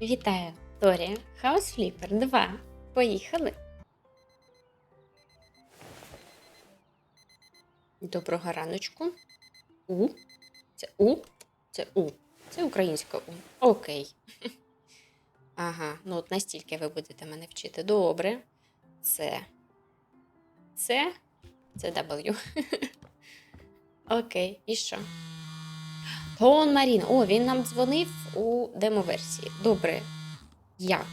Вітаю, Торія. Хаус Фліпер 2. Поїхали. Доброго раночку. У. Це У. Це У. Це українська У. Окей. Ага, ну от настільки ви будете мене вчити. Добре. Це. Це. Це W. Окей, і що? Тон Марін. О, він нам дзвонив у демоверсії. Добре. Я.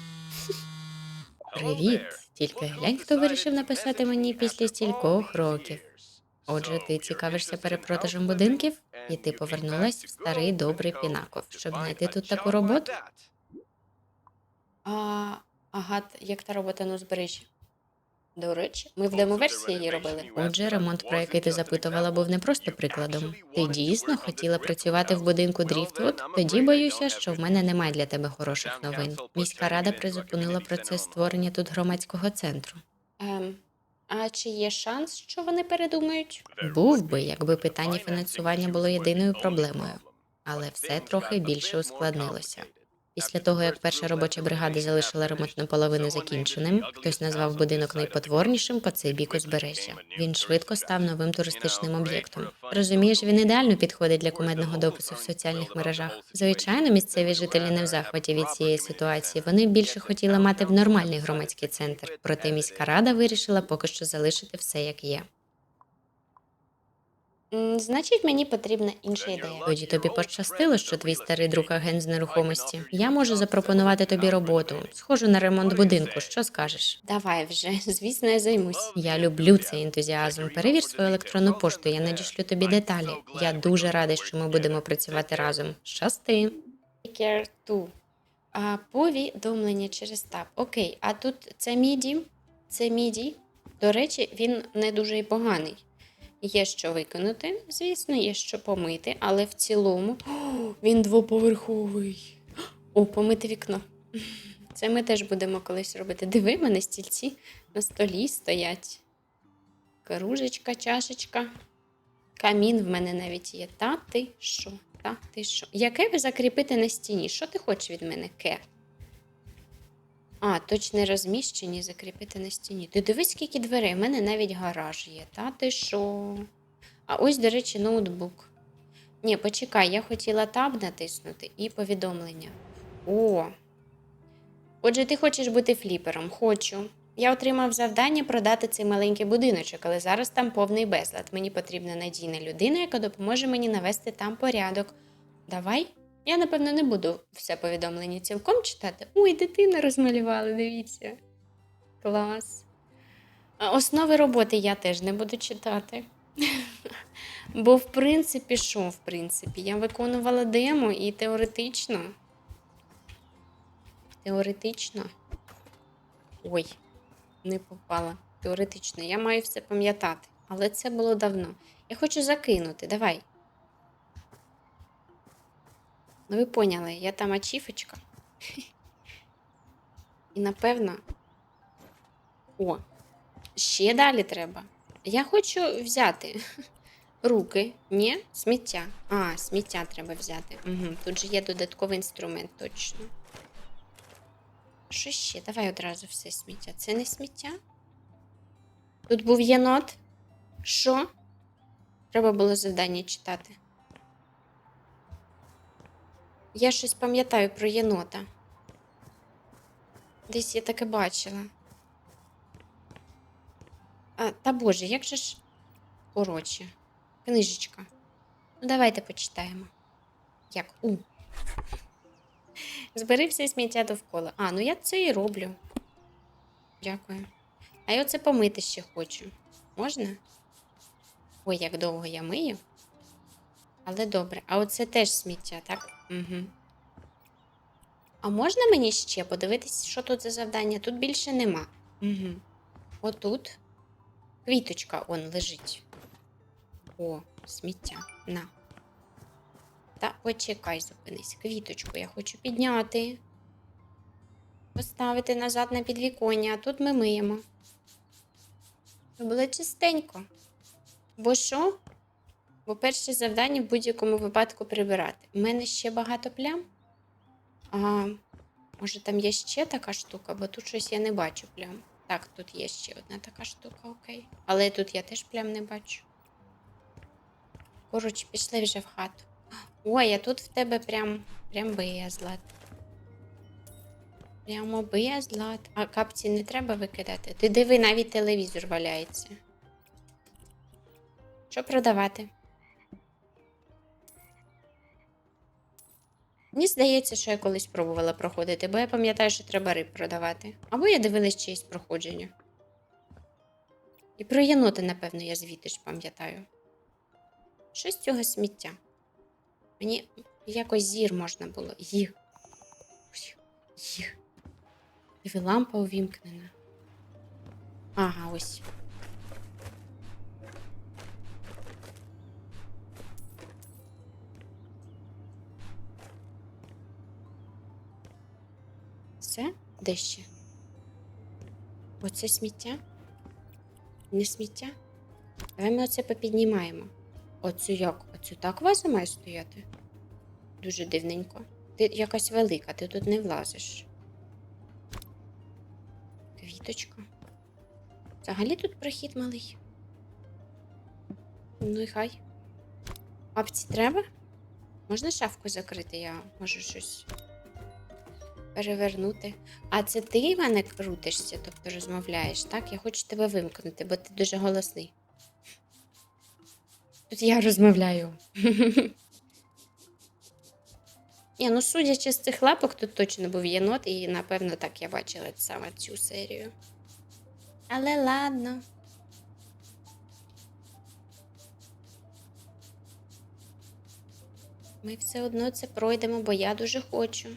Привіт. Тільки глянь, хто вирішив написати мені після стількох років. Отже, ти цікавишся перепродажем будинків, і ти повернулась в старий добрий Пінаков, щоб знайти тут таку роботу? А, ага, як та робота на узбережжі? До речі, ми в демоверсії її робили. Отже, ремонт, про який ти запитувала, був не просто прикладом. Ти дійсно хотіла працювати в будинку Дріфтвуд? Тоді боюся, що в мене немає для тебе хороших новин. Міська рада призупинила процес створення тут громадського центру. Ем, а чи є шанс, що вони передумають? Був би, якби питання фінансування було єдиною проблемою, але все трохи більше ускладнилося. Після того, як перша робоча бригада залишила ремонтну половину закінченим, хтось назвав будинок найпотворнішим по цей бік узбережжя. Він швидко став новим туристичним об'єктом. Розумієш, він ідеально підходить для кумедного допису в соціальних мережах. Звичайно, місцеві жителі не в захваті від цієї ситуації. Вони більше хотіли мати б нормальний громадський центр. Проте міська рада вирішила поки що залишити все як є. Значить, мені потрібна інша ідея. Тоді тобі пощастило, що твій старий друг агент з нерухомості. Я можу запропонувати тобі роботу, схожу на ремонт будинку. Що скажеш? Давай вже, звісно, я займусь. Я люблю цей ентузіазм. Перевір свою електронну пошту, я надішлю тобі деталі. Я дуже радий, що ми будемо працювати разом. Щасти. Care to. А, повідомлення через таб. Окей, а тут це міді. Це міді. До речі, він не дуже і поганий. Є що виконати, звісно, є що помити, але в цілому він двоповерховий. О, помити вікно. Це ми теж будемо колись робити. Диви, мене стільці на столі стоять. Кружечка, чашечка. Камін в мене навіть є. Та ти що? Та ти що? Яке ви закріпити на стіні? Що ти хочеш від мене, Ке? А, точне розміщення закріпити на стіні. Ти дивись, скільки дверей. У мене навіть гараж є. Та ти що? А ось, до речі, ноутбук. Ні, почекай, я хотіла таб натиснути і повідомлення. О. Отже, ти хочеш бути фліпером? Хочу. Я отримав завдання продати цей маленький будиночок, але зараз там повний безлад. Мені потрібна надійна людина, яка допоможе мені навести там порядок. Давай. Я, напевно, не буду все повідомлення цілком читати. Ой, дитина розмалювали, дивіться. Клас. Основи роботи я теж не буду читати. Бо, в принципі, що, в принципі, я виконувала демо і теоретично. Теоретично. Ой, не попала. Теоретично, я маю все пам'ятати. Але це було давно. Я хочу закинути. Давай. Ну, ви поняли, я там ачіфочка. І напевно. О, ще далі треба. Я хочу взяти руки. Ні, сміття. А, сміття треба взяти. Угу. Тут же є додатковий інструмент, точно. Що ще? Давай одразу все сміття. Це не сміття? Тут був єнот. Що? Треба було завдання читати. Я щось пам'ятаю про єнота. Десь я таке бачила. А, та боже, як же ж. Коротше, книжечка. Ну, давайте почитаємо. Як у. Збери все сміття довкола. А, ну я це і роблю. Дякую. А я оце помити ще хочу. Можна? Ой, як довго я мию. Але добре. А оце теж сміття, так? Угу. А можна мені ще подивитися, що тут за завдання? Тут більше нема. Угу. Отут квіточка он лежить. О, сміття. На. Та почекай, зупинись. Квіточку я хочу підняти. Поставити назад на підвіконня, а тут ми миємо. Щоб було чистенько. Бо що? Бо перше завдання в будь-якому випадку прибирати. У мене ще багато плям. А, Може, там є ще така штука, бо тут щось я не бачу плям. Так, тут є ще одна така штука, окей. Але тут я теж плям не бачу. Коротше, пішли вже в хату. Ой, а тут в тебе прям, прям безлад. Прямо безлад. А капці не треба викидати. Ти диви, навіть телевізор валяється. Що продавати? Мені здається, що я колись пробувала проходити, бо я пам'ятаю, що треба риб продавати. Або я дивилась чиєсь проходження. І про єноти, напевно, я звідти ж пам'ятаю. Що з цього сміття? Мені якось зір можна було. Їх. Їх. Диви, лампа увімкнена. Ага, ось. Все? Де ще? Оце сміття? Не сміття? Давай ми оце попіднімаємо. Оцю як? Оцю так ваза має стояти? Дуже дивненько. Ти якась велика, ти тут не влазиш. Квіточка. Взагалі тут прохід малий. Ну і хай. Апці треба? Можна шафку закрити? Я можу щось перевернути. А це ти в мене крутишся, тобто розмовляєш, так? Я хочу тебе вимкнути, бо ти дуже голосний. Тут я розмовляю. Ні, ну судячи з цих лапок, тут точно був єнот, і напевно так я бачила саме цю серію. Але ладно. Ми все одно це пройдемо, бо я дуже хочу.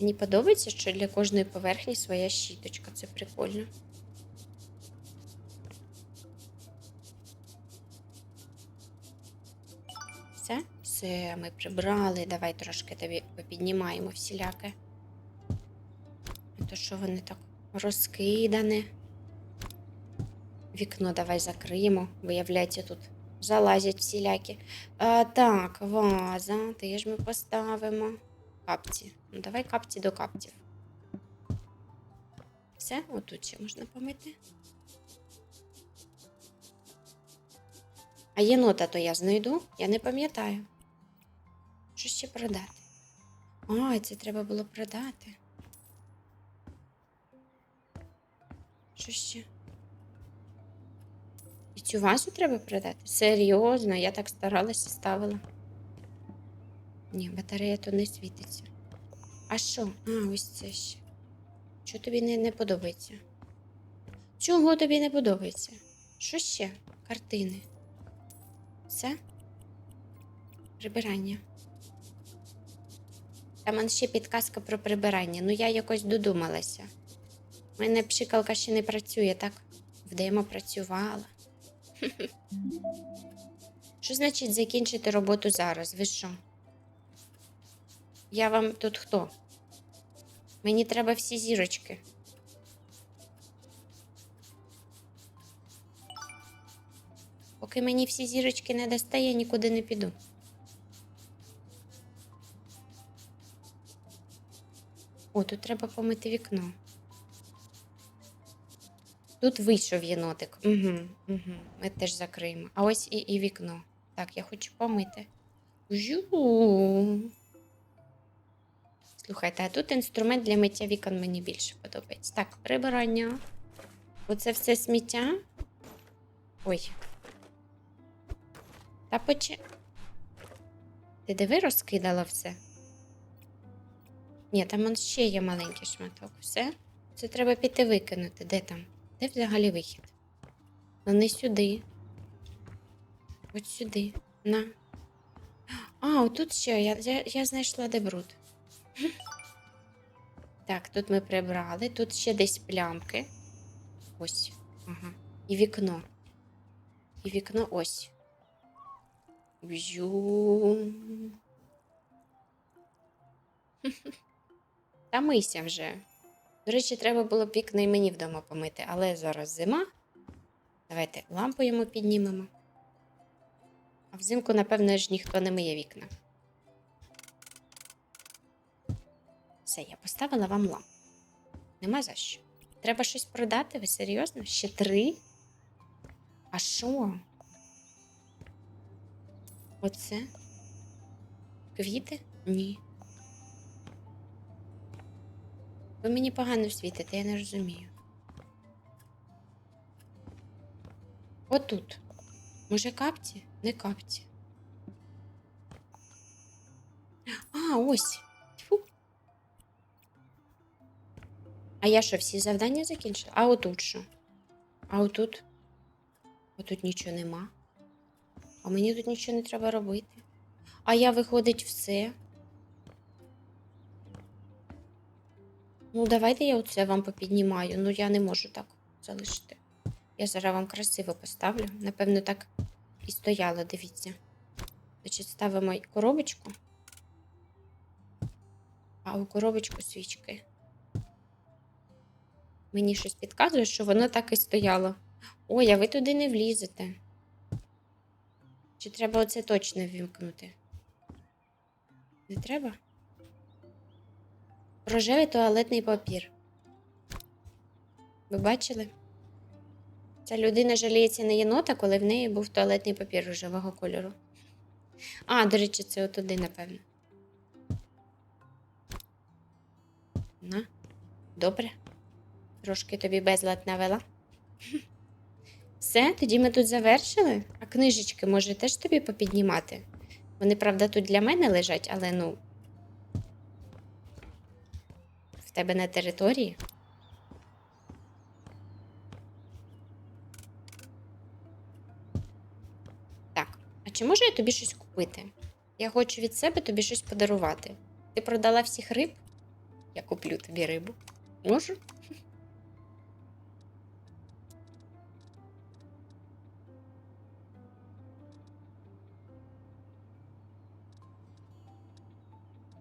Мені подобається, що для кожної поверхні своя щіточка. Це прикольно. Все? Все, ми прибрали. Давай трошки тобі попіднімаємо всіляке. А то що вони так розкидане. Вікно давай закриємо. Виявляється, тут залазять всілякі. А, так, ваза. Теж ми поставимо. Капці. Ну, давай капці до капців. Все, отут ще можна помити. А єнота то я знайду, я не пам'ятаю. Що ще продати? А, це треба було продати. Що ще? І цю вазу треба продати? Серйозно, я так старалася ставила. Ні, батарея то не світиться. А що? А, ось це ще. Що тобі не, не подобається? Чого тобі не подобається? Що ще? Картини. Все? Прибирання. Там ще підказка про прибирання. Ну я якось додумалася. У мене пшикалка ще не працює, так? Вдемо працювала. Що значить закінчити роботу зараз? Ви що? Я вам тут хто? Мені треба всі зірочки. Поки мені всі зірочки не дасте, я нікуди не піду. О, тут треба помити вікно. Тут вийшов єнотик. Угу, угу. Ми теж закриємо. А ось і, і вікно. Так, я хочу помити. Жу. Слухайте, а тут інструмент для миття вікон мені більше подобається. Так, прибирання. Оце все сміття. Ой. Та поче. Ти диви, розкидала все? Ні, там он ще є маленький шматок. Все? Це треба піти викинути. Де там? Де взагалі вихід? Ну не сюди. От сюди. На. А, отут ще я, я, я знайшла де бруд. Так, тут ми прибрали, тут ще десь плямки. Ось. Ага. І вікно. І вікно ось. Бжу. Та мийся вже. До речі, треба було б вікна і мені вдома помити, але зараз зима. Давайте лампу йому піднімемо. А взимку, напевно, ж ніхто не миє вікна. Все, я поставила вам лампу. Нема за що. Треба щось продати? Ви серйозно? Ще три? А що? Оце? Квіти? Ні. Ви мені погано світите, я не розумію. Отут. Може, капці? Не капці. А, ось. А я що, всі завдання закінчила? А отут що? А отут? Отут нічого нема. А мені тут нічого не треба робити. А я, виходить, все. Ну, давайте я оце вам попіднімаю. Ну, я не можу так залишити. Я зараз вам красиво поставлю. Напевно, так і стояло, дивіться. Значить, ставимо коробочку. А у коробочку свічки. Мені щось підказує, що воно так і стояло. Ой, а ви туди не влізете. Чи треба оце точно ввімкнути? Не треба? Рожевий туалетний папір. Ви бачили? Ця людина жаліється на єнота, коли в неї був туалетний папір рожевого кольору. А, до речі, це отуди, напевно. На, добре. Трошки тобі безлад навела. Все, тоді ми тут завершили. А книжечки, може, теж тобі попіднімати? Вони, правда, тут для мене лежать, але ну. В тебе на території. Так, а чи можу я тобі щось купити? Я хочу від себе тобі щось подарувати. Ти продала всіх риб? Я куплю тобі рибу. Можу?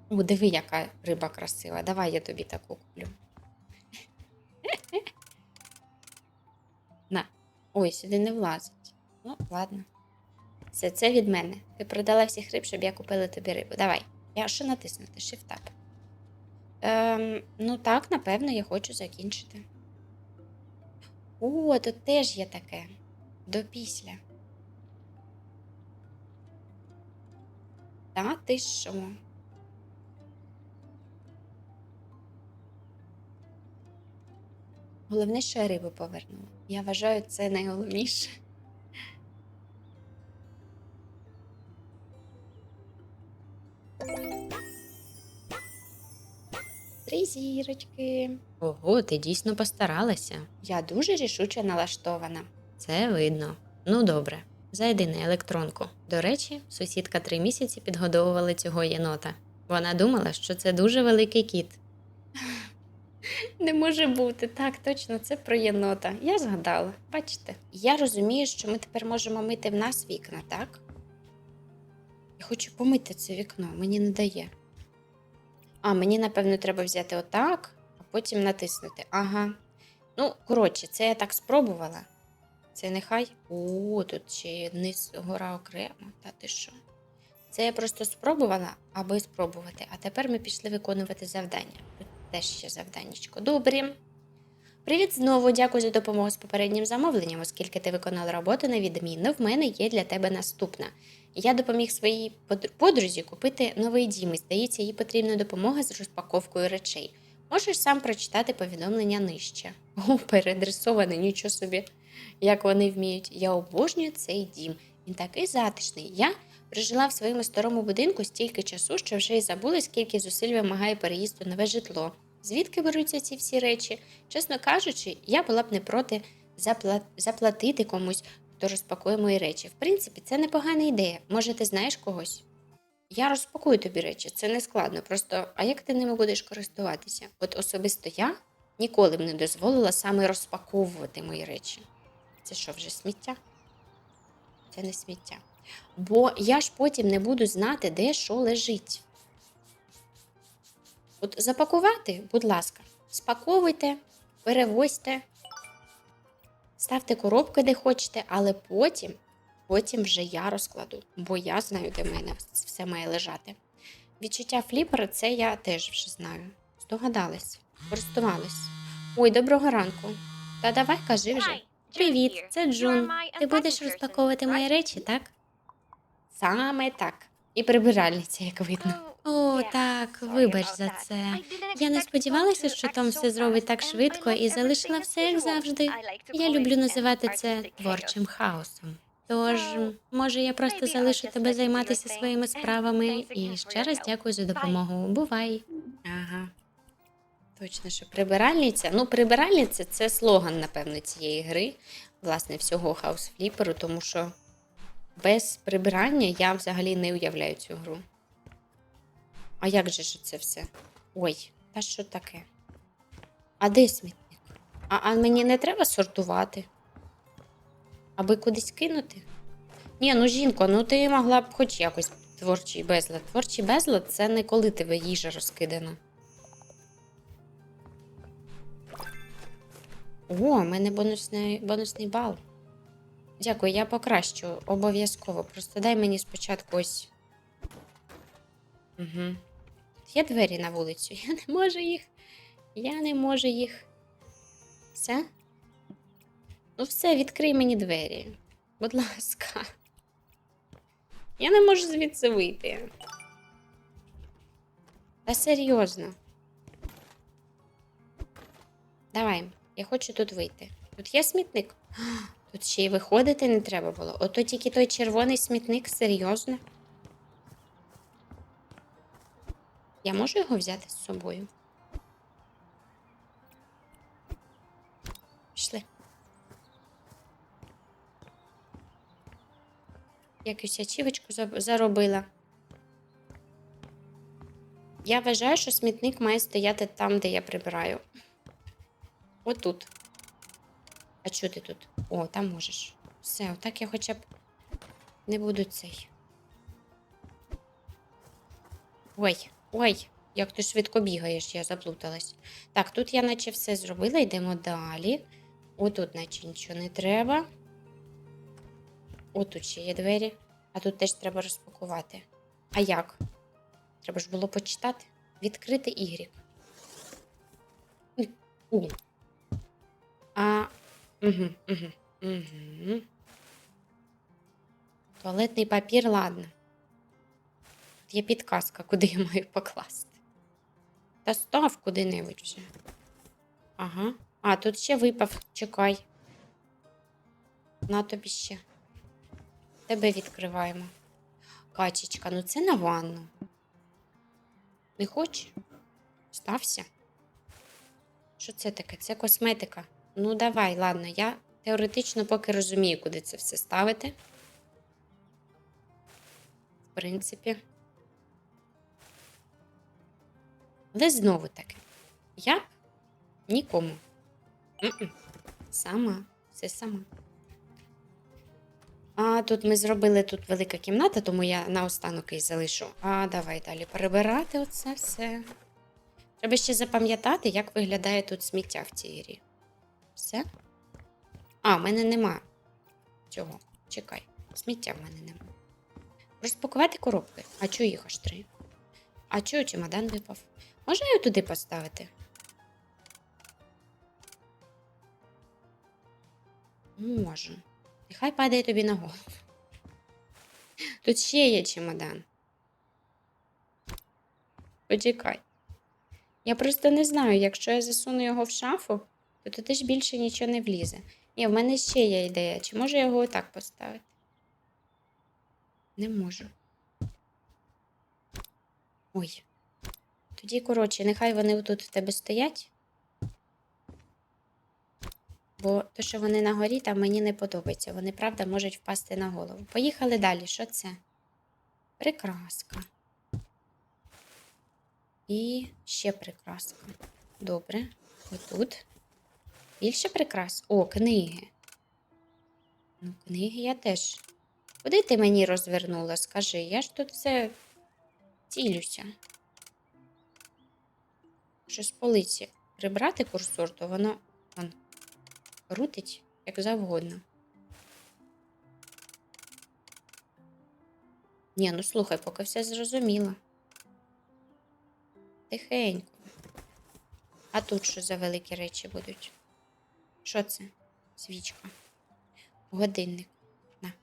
О, диви, яка риба красива. Давай я тобі таку куплю. На. Ой, сюди не влазить. Ну, ладно. Все, це від мене. Ти продала всіх риб, щоб я купила тобі рибу. Давай. Я що натиснути? Shift-Tab. Ем, ну так, напевно, я хочу закінчити. О, тут теж є таке. До після. Та ти що? Головне, що я рибу повернула. Я вважаю, це найголовніше. Три зірочки. Ого, ти дійсно постаралася. Я дуже рішуче налаштована. Це видно. Ну добре, зайди на електронку. До речі, сусідка три місяці підгодовувала цього єнота. Вона думала, що це дуже великий кіт. Не може бути, так, точно, це про єнота. Я згадала, бачите. Я розумію, що ми тепер можемо мити в нас вікна, так? Я хочу помити це вікно, мені не дає. А, мені, напевно, треба взяти отак, а потім натиснути. Ага. Ну, коротше, це я так спробувала. Це нехай. О, тут ще низ гора окремо. Та ти що? Це я просто спробувала, аби спробувати. А тепер ми пішли виконувати завдання. Теж ще завданнячко. Добрі. Привіт знову, дякую за допомогу з попереднім замовленням, оскільки ти виконала роботу на відмінно. В мене є для тебе наступна. Я допоміг своїй подрузі купити новий дім і здається, їй потрібна допомога з розпаковкою речей. Можеш сам прочитати повідомлення нижче. О, передресоване, нічого собі, як вони вміють. Я обожнюю цей дім. Він такий затишний. Я прожила в своєму старому будинку стільки часу, що вже й забула, скільки зусиль вимагає переїзду нове житло. Звідки беруться ці всі речі? Чесно кажучи, я була б не проти запла- заплатити комусь, хто розпакує мої речі. В принципі, це непогана ідея. Може, ти знаєш когось? Я розпакую тобі речі, це не складно. Просто, а як ти ними будеш користуватися? От особисто я ніколи б не дозволила саме розпаковувати мої речі. Це що, вже сміття? Це не сміття. Бо я ж потім не буду знати, де що лежить. От запакувати, будь ласка, спаковуйте, перевозьте, ставте коробки, де хочете, але потім, потім вже я розкладу, бо я знаю, де в мене все має лежати. Відчуття фліпера це я теж вже знаю. Здогадались, користувались. Ой, доброго ранку. Та давай кажи вже. Привіт, це Джун. Ти будеш розпаковувати мої речі, так? Саме так. І прибиральниця, як видно. О, так, вибач за це. Я не сподівалася, що Том все зробить так швидко і залишила все як завжди. Я люблю називати це творчим хаосом. Тож, може, я просто залишу тебе займатися своїми справами і ще раз дякую за допомогу. Бувай. Ага. Точно, що прибиральниця. Ну, прибиральниця це слоган, напевно, цієї гри, власне, всього хаус фліперу, тому що без прибирання я взагалі не уявляю цю гру. А як же ж це все? Ой, та що таке? А де смітник? А, а мені не треба сортувати? Аби кудись кинути? Ні, ну жінко, ну ти могла б хоч якось творчий безлад. Творчий безлад це не коли тебе їжа розкидана. О, у мене бонусний, бонусний бал. Дякую, я покращу обов'язково. Просто дай мені спочатку ось. Угу. Є двері на вулицю. Я не можу їх. Я не можу їх. Все? Ну, все, відкрий мені двері. Будь ласка. Я не можу звідси вийти. Та серйозно. Давай, я хочу тут вийти. Тут є смітник? Тут ще й виходити не треба було. Ото тільки той червоний смітник, серйозно. Я можу його взяти з собою? Пішли. Якусь ачівочку заробила. Я вважаю, що смітник має стояти там, де я прибираю. Отут. А чого ти тут? О, там можеш. Все, отак я хоча б не буду цей. Ой, ой, як ти швидко бігаєш, я заплуталась. Так, тут я наче все зробила, йдемо далі. Отут, наче нічого не треба. Отут ще є двері, а тут теж треба розпакувати. А як? Треба ж було почитати. Відкрити ігрік. А. Угу. Туалетний папір, ладно. Тут є підказка, куди я маю покласти. Та став куди-небудь вже. Ага. А, тут ще випав. Чекай. На тобі ще. Тебе відкриваємо. Качечка, ну це на ванну. Не хочеш? Стався. Що це таке? Це косметика. Ну, давай, ладно, я теоретично поки розумію, куди це все ставити. В принципі. Але знову таки, я нікому. Сама, все сама. А тут ми зробили тут велика кімната, тому я наостанок її залишу. А давай далі перебирати оце все. Треба ще запам'ятати, як виглядає тут сміття в цій грі. Все? А, в мене нема цього. Чекай, сміття в мене нема. Розпакувати коробки. А чого їх аж три? А чого чемодан випав? Можна його туди поставити? Можу. Нехай падає тобі на голову. Тут ще є чемодан. Почекай. Я просто не знаю, якщо я засуну його в шафу, то туди ж більше нічого не влізе. Ні, в мене ще є ідея. Чи можу я його отак поставити? Не можу. Ой. Тоді, коротше, нехай вони тут в тебе стоять. Бо то, що вони на горі, там мені не подобається. Вони, правда, можуть впасти на голову. Поїхали далі. Що це? Прикраска. І ще прикраска. Добре. Отут. Більше прикрас. О, книги. Ну, книги я теж. Куди ти мені розвернула? Скажи, я ж тут все цілюся. Що з полиці прибрати курсор, то воно вон, крутить як завгодно. Ні, ну слухай, поки все зрозуміло. Тихенько. А тут що за великі речі будуть? Що це? Свічка. Годинник. На.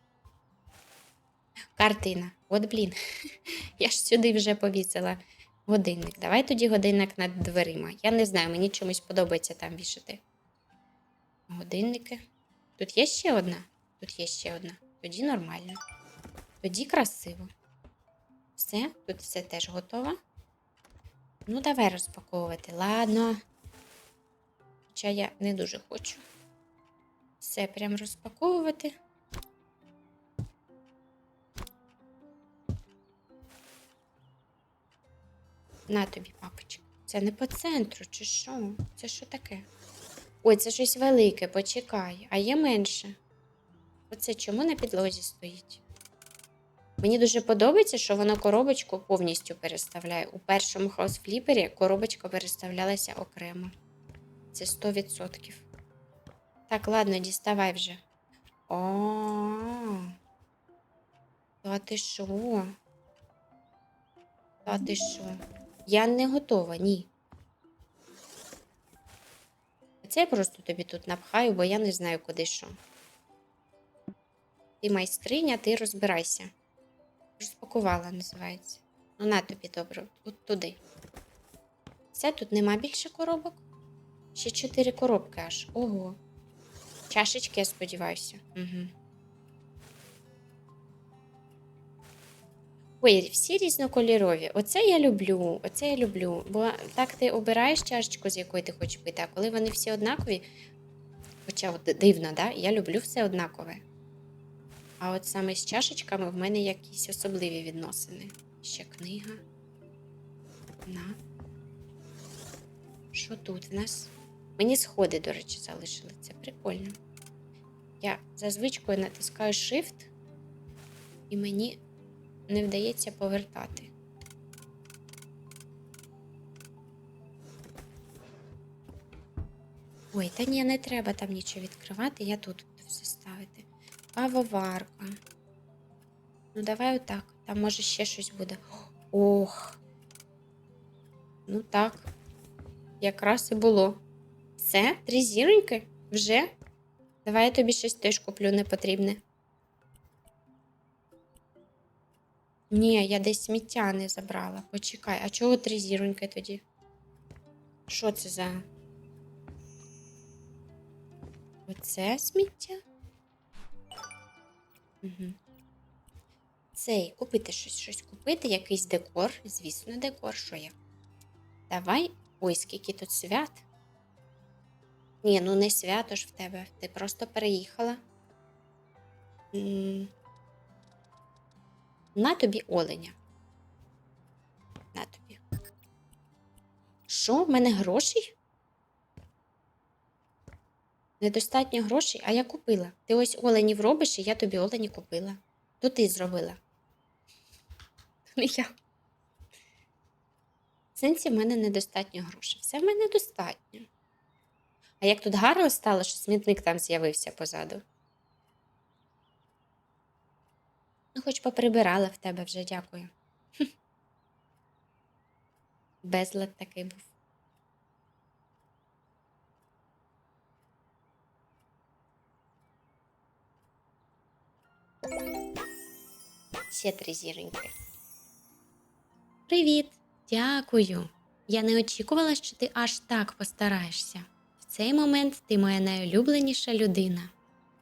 Картина. От блін. Я ж сюди вже повісила годинник. Давай тоді годинник над дверима. Я не знаю, мені чомусь подобається там вішати. Годинники. Тут є ще одна? Тут є ще одна. Тоді нормально. Тоді красиво. Все, тут все теж готово. Ну, давай розпаковувати. Ладно. Хоча я не дуже хочу. Все прям розпаковувати. На тобі, папочка. Це не по центру, чи що? Це що таке? Ой, це щось велике, почекай, а є менше. Оце чому на підлозі стоїть? Мені дуже подобається, що воно коробочку повністю переставляє. У першому хаус-фліпері коробочка переставлялася окремо. Це 100%. Так, ладно, діставай вже. О. Та ти що? Та ти що? Я не готова, ні. Це я просто тобі тут напхаю, бо я не знаю, куди що. Ти майстриня, ти розбирайся. Розпакувала, називається. Ну, на тобі добре, от туди. Все, тут нема більше коробок. Ще чотири коробки аж. Ого. Чашечки, я сподіваюся. Угу. Ой, всі різнокольорові. Оце я люблю, оце я люблю. Бо так ти обираєш чашечку, з якої ти хочеш пити, а коли вони всі однакові, хоча от дивно, да? я люблю все однакове. А от саме з чашечками в мене якісь особливі відносини. Ще книга. На. Що тут в нас? Мені сходи, до речі, залишили. Це прикольно. Я за звичкою натискаю Shift, і мені не вдається повертати. Ой, та ні, не треба там нічого відкривати, я тут буду все ставити. Кавоварка. Ну, давай отак. Там може ще щось буде. Ох. Ну так. Якраз і було. Все, три зіроньки? Вже? Давай я тобі щось теж куплю непотрібне. Ні, я десь сміття не забрала. Почекай, а чого три зіроньки тоді? Що це за? Оце сміття? Угу. Цей, купити щось, щось купити, якийсь декор, звісно, декор, що я. Давай. Ой, скільки тут свят. Ні, ну не свято ж в тебе. Ти просто переїхала. На тобі оленя. На тобі. Що? В мене грошей? Недостатньо грошей, а я купила. Ти ось оленів робиш, і я тобі олені купила. То ти зробила. Не я. В сенсі в мене недостатньо грошей. Все в мене достатньо. А як тут гарно стало, що смітник там з'явився позаду. Ну, хоч поприбирала в тебе вже, дякую. Безлад такий був. Ще три зіроньки. Привіт! Дякую. Я не очікувала, що ти аж так постараєшся. Цей момент ти моя найулюбленіша людина.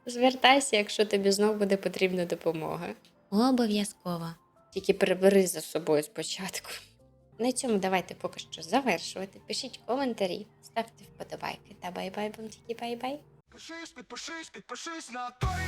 Звертайся, якщо тобі знов буде потрібна допомога. Обов'язково. Тільки прибери за собою спочатку. На цьому давайте поки що завершувати. Пишіть коментарі, ставте вподобайки та бай-бай, бум тільки бай-бай. Підпишись, підпишись, підпишись на той